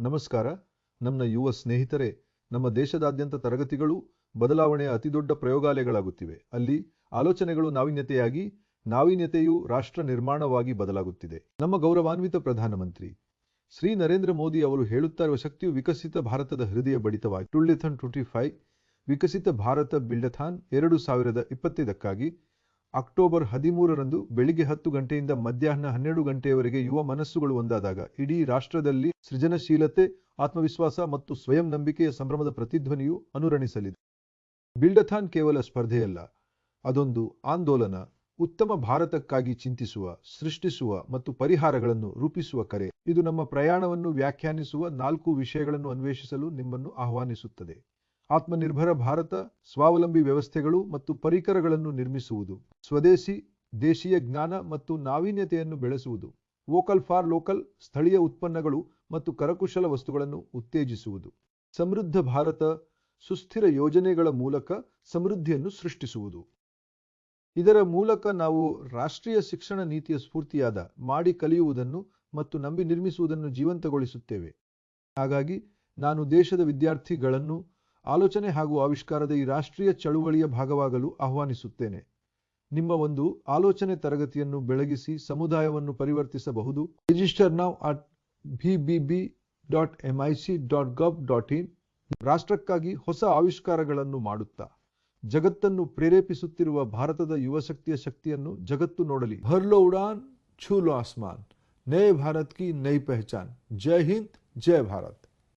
ನಮಸ್ಕಾರ. ನಮ್ಮ ಯುವ ಸ್ನೇಹಿತರೆ, ನಮ್ಮ ದೇಶದಾದ್ಯಂತ ತರಗತಿಗಳು ಬದಲಾವಣೆಯ ಅತಿದೊಡ್ಡ ಪ್ರಯೋಗಾಲಯಗಳಾಗುತ್ತಿವೆ. ಅಲ್ಲಿ ಆಲೋಚನೆಗಳು ನಾವೀನ್ಯತೆಯಾಗಿ, ನಾವೀನ್ಯತೆಯು ರಾಷ್ಟ್ರ ನಿರ್ಮಾಣವಾಗಿ ಬದಲಾಗುತ್ತಿದೆ. ನಮ್ಮ ಗೌರವಾನ್ವಿತ ಪ್ರಧಾನಮಂತ್ರಿ, ಶ್ರೀ ನರೇಂದ್ರ ಮೋದಿ ಅವರು ಹೇಳುತ್ತಾ ಇರುವ ಶಕ್ತಿಯು ವಿಕಸಿತ ಭಾರತದ ಹೃದಯ ಬಡಿತವಾಗಿ ಟುಳ್ಳಿಥನ್ ಟ್ವೆಂಟಿ ವಿಕಸಿತ ಭಾರತ ಬಿಲ್ಡಥಾನ್ ಎರಡು ಸಾವಿರದ ಇಪ್ಪತ್ತೈದಕ್ಕಾಗಿ ಅಕ್ಟೋಬರ್ ಹದಿಮೂರರಂದು ಬೆಳಿಗ್ಗೆ ಹತ್ತು ಗಂಟೆಯಿಂದ ಮಧ್ಯಾಹ್ನ ಹನ್ನೆರಡು ಗಂಟೆಯವರೆಗೆ ಯುವ ಮನಸ್ಸುಗಳು ಒಂದಾದಾಗ ಇಡೀ ರಾಷ್ಟ್ರದಲ್ಲಿ ಸೃಜನಶೀಲತೆ, ಆತ್ಮವಿಶ್ವಾಸ ಮತ್ತು ಸ್ವಯಂ ನಂಬಿಕೆಯ ಸಂಭ್ರಮದ ಪ್ರತಿಧ್ವನಿಯು ಅನುರಣಿಸಲಿದೆ. ಬಿಲ್ಡಥಾನ್ ಕೇವಲ ಸ್ಪರ್ಧೆಯಲ್ಲ, ಅದೊಂದು ಆಂದೋಲನ, ಉತ್ತಮ ಭಾರತಕ್ಕಾಗಿ ಚಿಂತಿಸುವ, ಸೃಷ್ಟಿಸುವ ಮತ್ತು ಪರಿಹಾರಗಳನ್ನು ರೂಪಿಸುವ ಕರೆ. ಇದು ನಮ್ಮ ಪ್ರಯಾಣವನ್ನು ವ್ಯಾಖ್ಯಾನಿಸುವ ನಾಲ್ಕು ವಿಷಯಗಳನ್ನು ಅನ್ವೇಷಿಸಲು ನಿಮ್ಮನ್ನು ಆಹ್ವಾನಿಸುತ್ತದೆ. ಆತ್ಮನಿರ್ಭರ ಭಾರತ, ಸ್ವಾವಲಂಬಿ ವ್ಯವಸ್ಥೆಗಳು ಮತ್ತು ಪರಿಕರಗಳನ್ನು ನಿರ್ಮಿಸುವುದು, ಸ್ವದೇಶಿ, ದೇಶೀಯ ಜ್ಞಾನ ಮತ್ತು ನಾವೀನ್ಯತೆಯನ್ನು ಬೆಳೆಸುವುದು, ವೋಕಲ್ ಫಾರ್ ಲೋಕಲ್, ಸ್ಥಳೀಯ ಉತ್ಪನ್ನಗಳು ಮತ್ತು ಕರಕುಶಲ ವಸ್ತುಗಳನ್ನು ಉತ್ತೇಜಿಸುವುದು, ಸಮೃದ್ಧ ಭಾರತ, ಸುಸ್ಥಿರ ಯೋಜನೆಗಳ ಮೂಲಕ ಸಮೃದ್ಧಿಯನ್ನು ಸೃಷ್ಟಿಸುವುದು. ಇದರ ಮೂಲಕ ನಾವು ರಾಷ್ಟ್ರೀಯ ಶಿಕ್ಷಣ ನೀತಿಯ ಸ್ಫೂರ್ತಿಯಾದ ಮಾಡಿ ಕಲಿಯುವುದನ್ನು ಮತ್ತು ನಂಬಿ ನಿರ್ಮಿಸುವುದನ್ನು ಜೀವಂತಗೊಳಿಸುತ್ತೇವೆ. ಹಾಗಾಗಿ ನಾನು ದೇಶದ ವಿದ್ಯಾರ್ಥಿಗಳನ್ನು ಆಲೋಚನೆ ಹಾಗೂ ಆವಿಷ್ಕಾರದ ಈ ರಾಷ್ಟ್ರೀಯ ಚಳುವಳಿಯ ಭಾಗವಾಗಲು ಆಹ್ವಾನಿಸುತ್ತೇನೆ. ನಿಮ್ಮ ಒಂದು ಆಲೋಚನೆ ತರಗತಿಯನ್ನು ಬೆಳಗಿಸಿ ಸಮುದಾಯವನ್ನು ಪರಿವರ್ತಿಸಬಹುದು. Register now at B B B dot M I C dot gov dot in ರಾಷ್ಟ್ರಕ್ಕಾಗಿ ಹೊಸ ಆವಿಷ್ಕಾರಗಳನ್ನು ಮಾಡುತ್ತಾ. ಜಗತ್ತನ್ನು ಪ್ರೇರೇಪಿಸುತ್ತಿರುವ ಭಾರತದ ಯುವ ಶಕ್ತಿಯ ಶಕ್ತಿಯನ್ನು ಜಗತ್ತು ನೋಡಲಿ. ಭರ್ಲೋ ಉಡಾನ್, ಛೂಲೋ ಆಸ್ಮಾನ್. ನಯೇ ಭಾರತ್ ಕಿ ನೈ ಪಹಚಾನ್. ಜೈ ಹಿಂದ್, ಜೈ ಭಾರತ್.